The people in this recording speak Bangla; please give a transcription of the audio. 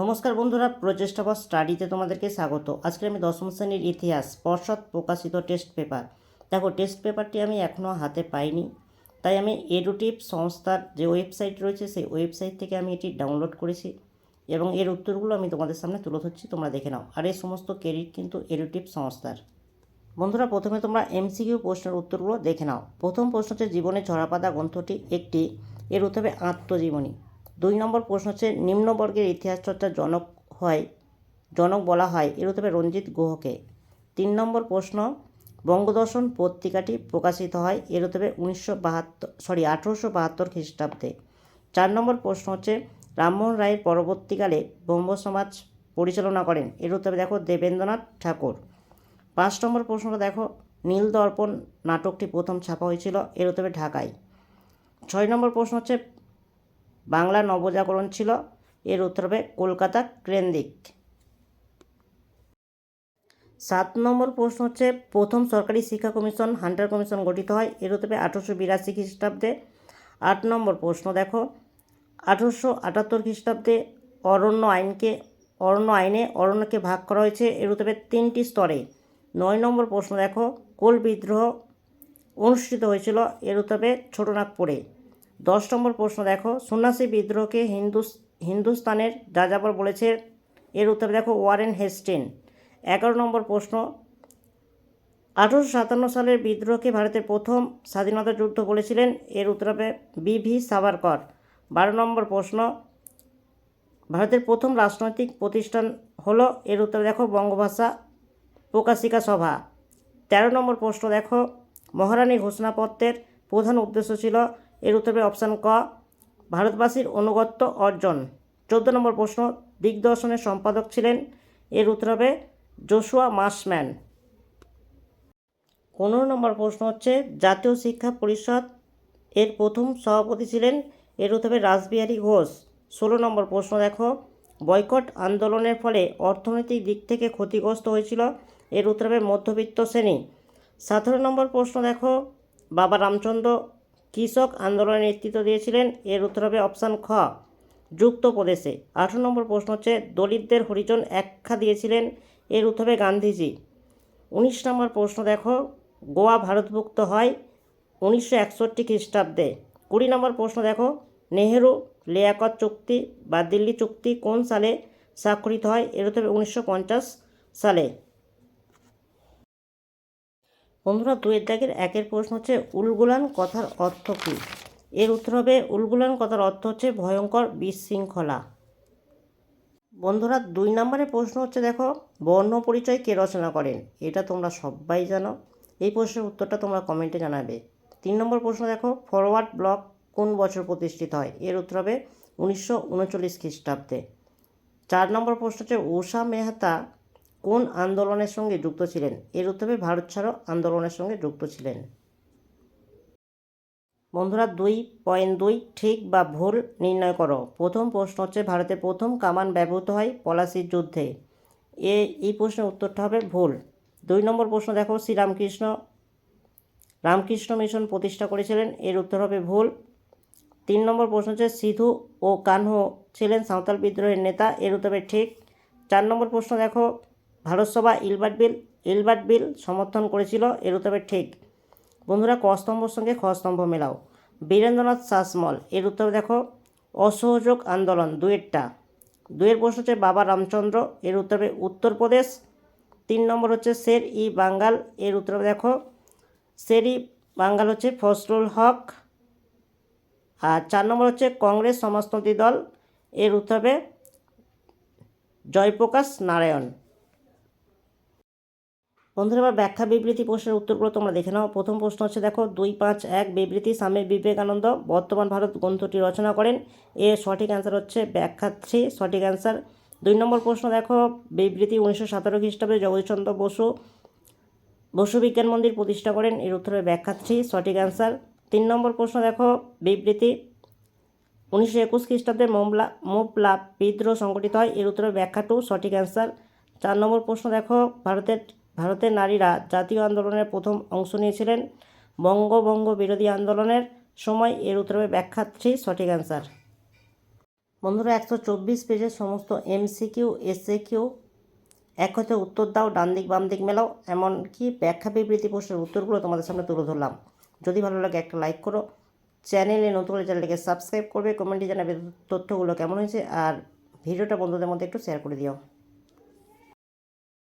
নমস্কার বন্ধুরা প্রচেষ্টা বা স্টাডিতে তোমাদেরকে স্বাগত। আজকে আমি দশম শ্রেণির ইতিহাস পর্ষদ প্রকাশিত টেস্ট পেপার। দেখো, টেস্ট পেপারটি আমি এখনও হাতে পাইনি। তাই আমি এডুটিভ সংস্থার যে ওয়েবসাইট রয়েছে, সেই ওয়েবসাইট থেকে আমি এটি ডাউনলোড করেছি এবং এর উত্তরগুলো আমি তোমাদের সামনে তুলে ধরছি, তোমরা দেখে নাও। আর এই সমস্ত ক্রেডিট কিন্তু এডুটিভ সংস্থার। বন্ধুরা, প্রথমে তোমরা এমসিকিউ প্রশ্নের উত্তরগুলো দেখে নাও। প্রথম প্রশ্ন হচ্ছে, জীবনে ঝরাপাতা গ্রন্থটি একটি, এর উত্তর আত্মজীবনী। দুই নম্বর প্রশ্ন হচ্ছে, নিম্নবর্গের ইতিহাস চর্চার জনক হয়, জনক বলা হয়। এর উত্তর হবে রঞ্জিত গুহকে। তিন নম্বর প্রশ্ন, বঙ্গদর্শন পত্রিকাটি প্রকাশিত হয়, এর উত্তর উনিশশো বাহাত্তর, সরি, আঠেরোশো বাহাত্তর খ্রিস্টাব্দে। চার নম্বর প্রশ্ন হচ্ছে, রামমোহন রায়ের পরবর্তীকালে ব্রহ্ম সমাজ পরিচালনা করেন, এর উত্তর দেখো দেবেন্দ্রনাথ ঠাকুর। পাঁচ নম্বর প্রশ্নটা দেখো নীল দর্পণ নাটকটি প্রথম ছাপা হয়েছিল, এর উত্তর ঢাকায়। ছয় নম্বর প্রশ্ন হচ্ছে বাংলা নবজাগরণ ছিল। এর উত্তর হবে কলকাতা কেন্দ্রিক সাত নম্বর প্রশ্ন হচ্ছে, প্রথম সরকারি শিক্ষা কমিশন, হান্টার কমিশন গঠিত হয়। এর উত্তর হবে আঠারোশো বিরাশি খ্রিস্টাব্দে। আট নম্বর প্রশ্ন দেখো, আঠারোশো আটাত্তর খ্রিস্টাব্দে অরণ্য আইনকে, অরণ্য আইনে অরণ্যকে ভাগ করা হয়েছে। এর উত্তর তিনটি স্তরে। নয় নম্বর প্রশ্ন দেখো, কোল বিদ্রোহ অনুষ্ঠিত হয়েছিল। এর উত্তর ছোটনাগপুরে। দশ নম্বর প্রশ্ন দেখো, সন্ন্যাসী বিদ্রোহকে হিন্দু হিন্দুস্তানের যাযাবর বলেছে। এর উত্তর দেখো, ওয়ারেন হেস্টেন। এগারো নম্বর প্রশ্ন, আঠারোশো সাতান্ন সালের বিদ্রোহকে ভারতের প্রথম স্বাধীনতা যুদ্ধ বলেছিলেন। এর উত্তর বি ভি সাভারকর। বারো নম্বর প্রশ্ন, ভারতের প্রথম রাজনৈতিক প্রতিষ্ঠান হলো, এর উত্তর দেখো, বঙ্গভাষা প্রকাশিকা সভা। তেরো নম্বর প্রশ্ন দেখো মহারানী ঘোষণাপত্রের প্রধান উদ্দেশ্য ছিল এর উত্তর অপশান ক, ভারতবাসীর অনুগত্য অর্জন। চোদ্দ নম্বর প্রশ্ন, দিগদর্শনের সম্পাদক ছিলেন। এর উত্তর হবে জোশুয়া মাসম্যান। পনেরো নম্বর প্রশ্ন হচ্ছে, জাতীয় শিক্ষা পরিষদ এর প্রথম সভাপতি ছিলেন। এর উত্তর হবে রাসবিহারী ঘোষ। ষোলো নম্বর প্রশ্ন দেখো, বয়কট আন্দোলনের ফলে অর্থনৈতিক দিক থেকে ক্ষতিগ্রস্ত হয়েছিল। এর উত্তর হবে মধ্যবিত্ত শ্রেণি। সতেরো নম্বর প্রশ্ন দেখো, বাবা রামচন্দ্র কৃষক আন্দোলনে নেতৃত্ব দিয়েছিলেন। এর উত্তর হবে অপশান খ। যুক্ত প্রদেশে। আঠারো নম্বর প্রশ্ন হচ্ছে, দলিতদের হরিজন একখা দিয়েছিলেন। এর উত্তর হবে গান্ধীজি। উনিশ নম্বর প্রশ্ন দেখো, গোয়া ভারতভুক্ত হয় উনিশশো একষট্টি খ্রিস্টাব্দে। কুড়ি নম্বর প্রশ্ন দেখো, নেহেরু লিয়াকত চুক্তি বা দিল্লি চুক্তি কোন সালে স্বাক্ষরিত হয়? এর উত্তর হবে উনিশশো পঞ্চাশ সালে। বন্ধুরা, দুয়ের দাগের একের প্রশ্ন হচ্ছে, উলগুলান কথার অর্থ কী? এর উত্তর হবে, উলগুলান কথার অর্থ হচ্ছে ভয়ঙ্কর বিশৃঙ্খলা। বন্ধুরা, দুই নম্বরের প্রশ্ন হচ্ছে, দেখো, বর্ণ পরিচয় কে রচনা করেন? এটা তোমরা সবাই জানো। এই প্রশ্নের উত্তরটা তোমরা কমেন্টে জানাবে। তিন নম্বর প্রশ্ন, দেখো, ফরওয়ার্ড ব্লক কোন বছর প্রতিষ্ঠিত হয়? এর উত্তর হবে, উনিশশো উনচল্লিশ খ্রিস্টাব্দে। চার নম্বর প্রশ্ন হচ্ছে উষা মেহতা কোন আন্দোলনের সঙ্গে যুক্ত ছিলেন? এর উত্তরে ভারত ছাড়ো, আন্দোলনের সঙ্গে যুক্ত ছিলেন। বন্ধুরা, দুই পয়েন্ট দুই, ঠিক বা ভুল নির্ণয় করো। প্রথম প্রশ্ন হচ্ছে ভারতের প্রথম কামান ব্যবহৃত হয় পলাশির যুদ্ধে? এ, এই প্রশ্নের উত্তরটা হবে, ভুল। দুই নম্বর প্রশ্ন দেখো, শ্রীরামকৃষ্ণ, রামকৃষ্ণ মিশন প্রতিষ্ঠা করেছিলেন, এর উত্তর হবে, ভুল। তিন নম্বর প্রশ্ন হচ্ছে, সিধু ও কানহো ছিলেন সাঁওতাল বিদ্রোহের নেতা? এর উত্তর ঠিক। চার নম্বর প্রশ্ন দেখো Bharatsabha Ilbert bill Ilbert bill সমর্থন করেছিল এর উত্তর ঠিক। বন্ধুরা, ক স্তম্ভর সঙ্গে খ স্তম্ভ মেলাও। বীরেন্দ্রনাথ শাসমল এর উত্তরে দেখো, অসহযোগ আন্দোলন, দুয়েরটা। দুয়ের প্রশ্ন হচ্ছে, বাবা রামচন্দ্র এর উত্তর উত্তরপ্রদেশ তিন নম্বর হচ্ছে, শের ই বাঙ্গাল এর উত্তর দেখো, শের ই বাঙ্গাল হচ্ছে ফজলুল হক। আর চার নম্বর হচ্ছে, কংগ্রেস সমাজতন্ত্রী দল এর উত্তর জয়প্রকাশ নারায়ণ। বন্ধুরা, এবার ব্যাখ্যা বিবৃতি প্রশ্নের উত্তরগুলো তোমরা দেখে নাও। প্রথম প্রশ্ন হচ্ছে, দেখো, দুই, পাঁচ, এক, বিবৃতি, স্বামী বিবেকানন্দ বর্তমান ভারত গ্রন্থটি রচনা করেন। এর সঠিক অ্যান্সার হচ্ছে ব্যাখ্যা থ্রি, সঠিক অ্যান্সার দুই নম্বর প্রশ্ন, দেখো, বিবৃতি উনিশশো সতেরো খ্রিস্টাব্দে জগদীশচন্দ্র বসু বসু বিজ্ঞান মন্দির প্রতিষ্ঠা করেন। এর উত্তরে ব্যাখ্যা থ্রি, সঠিক অ্যান্সার তিন নম্বর প্রশ্ন, দেখো, বিবৃতি উনিশশো একুশ খ্রিস্টাব্দে মোমলা, মোপলা বিদ্রোহ সংগঠিত হয়। এর উত্তরে ব্যাখ্যা টু, সঠিক অ্যান্সার চার নম্বর প্রশ্ন, দেখো, ভারতের ভারতের নারীরা জাতীয় আন্দোলনের প্রথম অংশ নিয়েছিলেন। বঙ্গবঙ্গ বিরোধী আন্দোলনের সময় এর উত্তরে ব্যাখ্যা থ্রি, সঠিক অ্যান্সার। বন্ধুরা, একশো চব্বিশ পেজের সমস্ত এমসিকিউ এসএ কিউ এক হতে উত্তর দাও, ডান দিক, বাম দিক মেলাও, এমনকি ব্যাখ্যা বিবৃতি প্রশ্নের উত্তরগুলো তোমাদের সামনে তুলে ধরলাম। যদি ভালো লাগে একটা লাইক করো। চ্যানেলে নতুন হলে চ্যানেলটিকে সাবস্ক্রাইব করবে, কমেন্টে জানাবে তথ্যগুলো কেমন হয়েছে, আর ভিডিওটা বন্ধুদের মধ্যে একটু শেয়ার করে দিও।